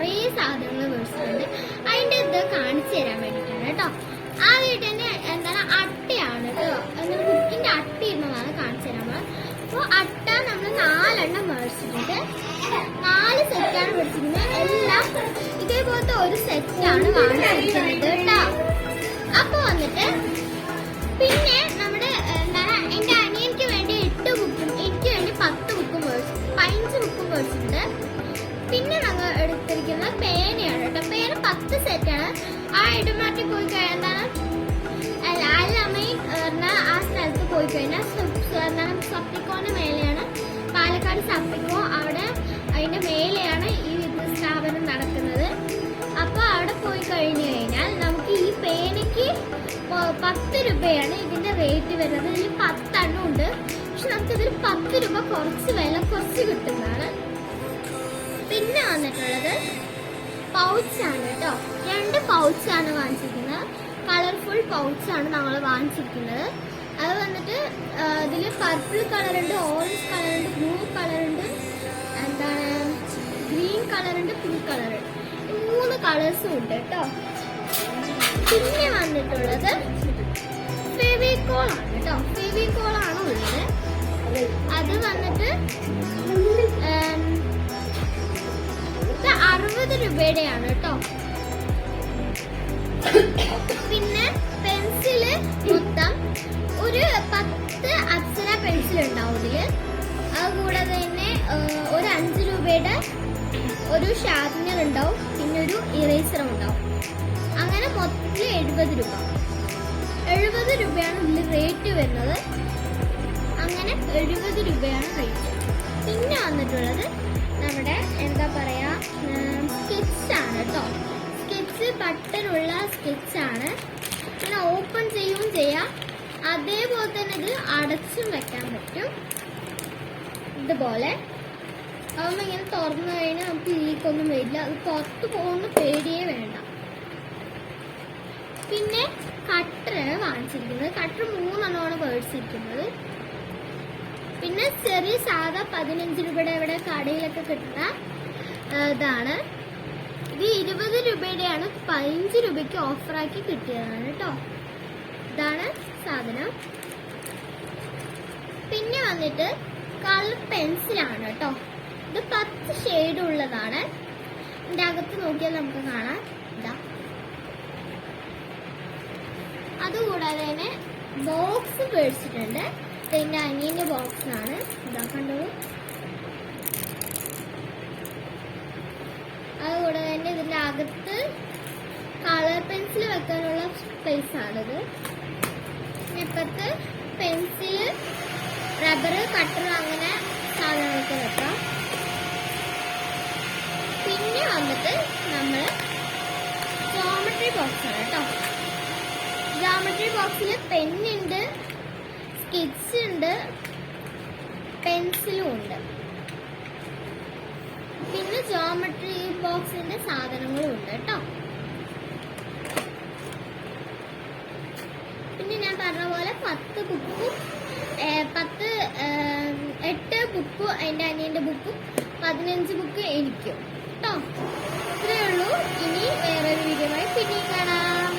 കുറേ സാധനങ്ങൾ മേടിച്ചിട്ടുണ്ട്. അതിന്റെ ഇത് കാണിച്ചു തരാൻ വേണ്ടിയിട്ടാണ് കേട്ടോ. ആദ്യമായിട്ട് തന്നെ എന്താണ് അട്ടയാണ് കേട്ടോ. ബുക്കിന്റെ അട്ട ഇരുന്നതാണ് കാണിച്ചു തരാൻ അപ്പോൾ അട്ട നമ്മൾ നാലെണ്ണം മേടിച്ചിട്ടുണ്ട്. നാല് സെറ്റാണ് മേടിച്ചിരിക്കുന്നത്. എല്ലാം ഇതേപോലത്തെ ഒരു സെറ്റാണ് വാങ്ങിച്ചിരിക്കുന്നത് കേട്ടോ. അപ്പോൾ വന്നിട്ട് പിന്നെ ആ ഇടമാറ്റി പോയി കഴിഞ്ഞാൽ എന്താണ്? അല്ലമ്മയും ആ സ്ഥലത്ത് പോയി കഴിഞ്ഞാൽ എന്താണ് മേലെയാണ് പാലക്കാട് സപ്ലിക്കോ അവിടെ അതിന്റെ മേലെയാണ് ഈ സ്ഥാപനം നടക്കുന്നത്. അപ്പൊ അവിടെ പോയി കഴിഞ്ഞു കഴിഞ്ഞാൽ നമുക്ക് ഈ പേനയ്ക്ക് പത്ത് രൂപയാണ് ഇതിന്റെ റേറ്റ് വരുന്നത്. ഇതിൽ പത്തെണ്ണം ഉണ്ട്. പക്ഷെ നമുക്ക് ഇതിൽ പത്ത് രൂപ കുറച്ച് വില കുറച്ച് കിട്ടുന്നതാണ്. പിന്നെ വന്നിട്ടുള്ളത് പൗച്ചാണ് കേട്ടോ രണ്ട് പൗച്ച് ആണ് വാങ്ങിച്ചിരിക്കുന്നത്. കളർഫുൾ പൗച്ച് ആണ് നമ്മൾ വാങ്ങിച്ചിരിക്കുന്നത്. അത് വന്നിട്ട് ഇതിൽ പർപ്പിൾ കളറുണ്ട് ഓറഞ്ച് കളറുണ്ട് ബ്ലൂ കളറുണ്ട് എന്താണ് ഗ്രീൻ കളറുണ്ട് പിങ്ക് കളറുണ്ട്. മൂന്ന് കളേഴ്സും ഉണ്ട് കേട്ടോ പിന്നെ വന്നിട്ടുള്ളത് ഫെവിക്കോൾ ആണ് കേട്ടോ ഫെവിക്കോൾ ആണ് ഉള്ളത്. അത് വന്നിട്ട് അറുപത് രൂപയുടെയാണ് കേട്ടോ. പിന്നെ പെൻസിൽ മൊത്തം ഒരു പത്ത് അപ്സര പെൻസിൽ ഉണ്ടാവും ഇതിൽ. അതുകൂടാതെ തന്നെ ഒരു അഞ്ച് രൂപയുടെ ഒരു ഷാർപ്നർ ഉണ്ടാവും. പിന്നെ ഒരു ഇറേസറും ഉണ്ടാവും. അങ്ങനെ മൊത്തം എഴുപത് രൂപ. എഴുപത് രൂപയാണ് ഇതിൽ റേറ്റ് വരുന്നത്. അങ്ങനെ എഴുപത് രൂപയാണ് റേറ്റ് പിന്നെ വന്നിട്ടുള്ളത് നമ്മുടെ എന്താ പറയാ ബട്ടണുള്ള ആണ്. ഇങ്ങനെ ഓപ്പൺ ചെയ്യുകയും ചെയ്യാം. അതേപോലെ തന്നെ ഇത് അടച്ചും വെക്കാൻ പറ്റും. ഇതുപോലെ. അതൊന്നും ഇങ്ങനെ തുറന്നു കഴിഞ്ഞാൽ നമുക്ക് ലീക്കൊന്നും വരില്ല. അത് പുറത്ത് പോകുന്ന പേടിയേ വേണ്ട. പിന്നെ കട്ടറാണ് വാങ്ങിച്ചിരിക്കുന്നത് കട്ടർ മൂന്നെണ്ണമാണ് മേടിച്ചിരിക്കുന്നത് പിന്നെ ചെറിയ സാധാ പതിനഞ്ച് രൂപയുടെ ഇവിടെ കടയിലൊക്കെ കിട്ടുന്ന ഇതാണ്. ഇത് ഇരുപത് രൂപയുടെയാണ്. പതിനഞ്ച് രൂപയ്ക്ക് ഓഫറാക്കി കിട്ടിയതാണ് കേട്ടോ. ഇതാണ് സാധനം. പിന്നെ വന്നിട്ട് കളർ പെൻസിലാണ് കേട്ടോ. ഇത് പത്ത് ഷെയ്ഡ് ഉള്ളതാണ്. ഇതിന്റെ അകത്ത് നോക്കിയാൽ നമുക്ക് കാണാം. ഇതാ. അതുകൂടാതെ തന്നെ ബോക്സ് മേടിച്ചിട്ടുണ്ട്. പിന്നെ അനിയന്റെ ബോക്സ് ആണ്. ഇതാ കണ്ടോളൂ അതുകൂടാതെ തന്നെ ഇതിന്റെ അകത്ത് കളർ പെൻസിൽ വെക്കാനുള്ള സ്പേസ് ആണിത്. ഇപ്പത്ത് പെൻസിൽ റബ്ബർ കട്ടർ അങ്ങനെ സാധനങ്ങളൊക്കെ വെക്കാം. പിന്നെ വന്നിട്ട് നമ്മൾ ജോമെട്രി ബോക്സ് ആണ് കേട്ടോ. ജോമെട്രി ബോക്സിൽ പെന്നുണ്ട് സ്കെച്ച് ഉണ്ട് പെൻസിലും ഉണ്ട് പിന്നെ ജോമെട്രി ബോക്സിന്റെ സാധനങ്ങളും ഉണ്ട് കേട്ടോ. പിന്നെ ഞാൻ പറഞ്ഞ പോലെ പത്ത് ബുക്കും പത്ത് എട്ട് ബുക്കും എന്റെ അനിയന്റെ ബുക്കും പതിനഞ്ച് ബുക്ക് എനിക്കും. കേട്ടോ. ഇത്രയേ ഉള്ളൂ. ഇനി വേറൊരു വീഡിയോ പിന്നെയും കാണാം.